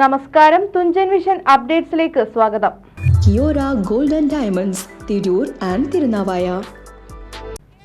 നമസ്കാരം തുഞ്ചൻ വിഷൻ അപ്ഡേറ്റ്സിലേക്ക് സ്വാഗതം. Kiyora golden diamonds Tirur and Tirunavaya.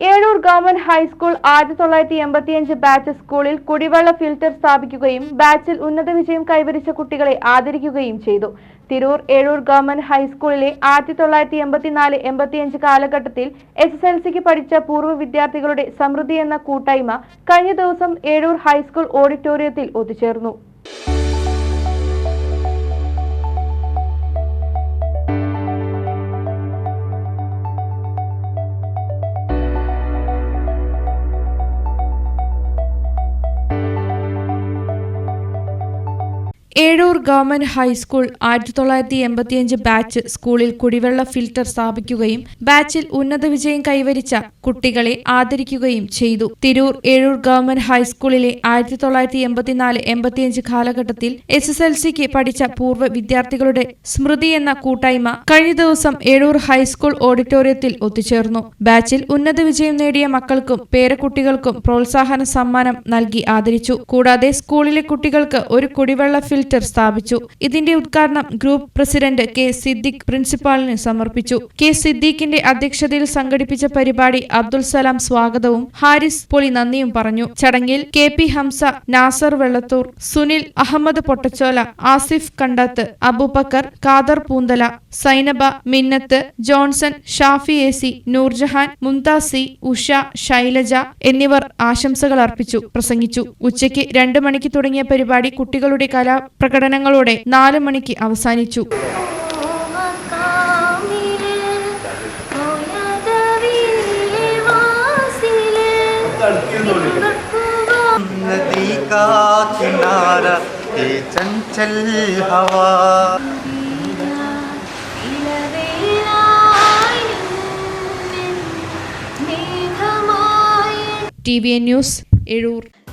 Ezhur government high school ആയിരത്തി തൊള്ളായിരത്തി എൺപത്തിയഞ്ച് ബാച്ച് സ്കൂളിൽ കുടിവെള്ള ഫിൽറ്റർ സ്ഥാപിക്കുകയും ബാച്ചിൽ ഉന്നത വിജയം കൈവരിച്ച കുട്ടികളെ ആദരിക്കുകയും ചെയ്തു. തിരൂർ ഏഴൂർ ഗവൺമെന്റ് ഹൈസ്കൂളിലെ ആയിരത്തി തൊള്ളായിരത്തി എൺപത്തിനാല് എൺപത്തിയഞ്ച് കാലഘട്ടത്തിൽ എസ് എസ് എൽ സിക്ക് പഠിച്ച പൂർവ വിദ്യാർത്ഥികളുടെ സമൃദ്ധി എന്ന കൂട്ടായ്മ കഴിഞ്ഞ ദിവസം ഏഴൂർ ഹൈസ്കൂൾ ഓഡിറ്റോറിയത്തിൽ ഒത്തുചേർന്നു. ഏഴൂർ ഗവൺമെന്റ് ഹൈസ്കൂൾ ആയിരത്തി തൊള്ളായിരത്തി എൺപത്തിയഞ്ച് ബാച്ച് സ്കൂളിൽ കുടിവെള്ള ഫിൽട്ടർ സ്ഥാപിക്കുകയും ബാച്ചിൽ ഉന്നത വിജയം കൈവരിച്ച കുട്ടികളെ ആദരിക്കുകയും ചെയ്തു. തിരൂർ ഏഴൂർ ഗവൺമെന്റ് ഹൈസ്കൂളിലെ ആയിരത്തി തൊള്ളായിരത്തി എൺപത്തിനാല് എൺപത്തിയഞ്ച് കാലഘട്ടത്തിൽ എസ് എസ് എൽ സിക്ക് പഠിച്ച പൂർവ വിദ്യാർത്ഥികളുടെ സ്മൃതി എന്ന കൂട്ടായ്മ കഴിഞ്ഞ ദിവസം ഏഴൂർ ഹൈസ്കൂൾ ഓഡിറ്റോറിയത്തിൽ ഒത്തുചേർന്നു. ബാച്ചിൽ ഉന്നത വിജയം നേടിയ മക്കൾക്കും പേരക്കുട്ടികൾക്കും പ്രോത്സാഹന സമ്മാനം നൽകി ആദരിച്ചു. കൂടാതെ സ്കൂളിലെ കുട്ടികൾക്ക് ഒരു കുടിവെള്ള ഫിൽറ്റർ സ്ഥാപിച്ചു. ഇതിന്റെ ഉദ്ഘാടനം ഗ്രൂപ്പ് പ്രസിഡന്റ് കെ സിദ്ദിഖ് പ്രിൻസിപ്പാളിന് സമർപ്പിച്ചു. കെ സിദ്ദീഖിന്റെ അധ്യക്ഷതയിൽ സംഘടിപ്പിച്ച പരിപാടി അബ്ദുൽ സലാം സ്വാഗതവും ഹാരിസ് പൊളി നന്ദിയും പറഞ്ഞു. ചടങ്ങിൽ K P Hamza Nasar Vellathur Sunil Ahammed Pottachola Asif Kandath Abubakar Khader Poonthala Sainaba Minnath Johnson Shafi A C Noorjahan Mumthasi Usha Shailaja എന്നിവർ ആശംസകൾ അർപ്പിച്ചു പ്രസംഗിച്ചു. ഉച്ചയ്ക്ക് രണ്ട് മണിക്ക് തുടങ്ങിയ പരിപാടി കുട്ടികളുടെ കലാപ്രകടനങ്ങളോടെ നാല് മണിക്ക് അവസാനിച്ചു മക്കാമില് ഉയർന്നവിലെ വാസില് नदी का किनारा ये चंचल हवा ഇലവേലായി നിന്നിൻ മേഘമായി T V N news Ezhur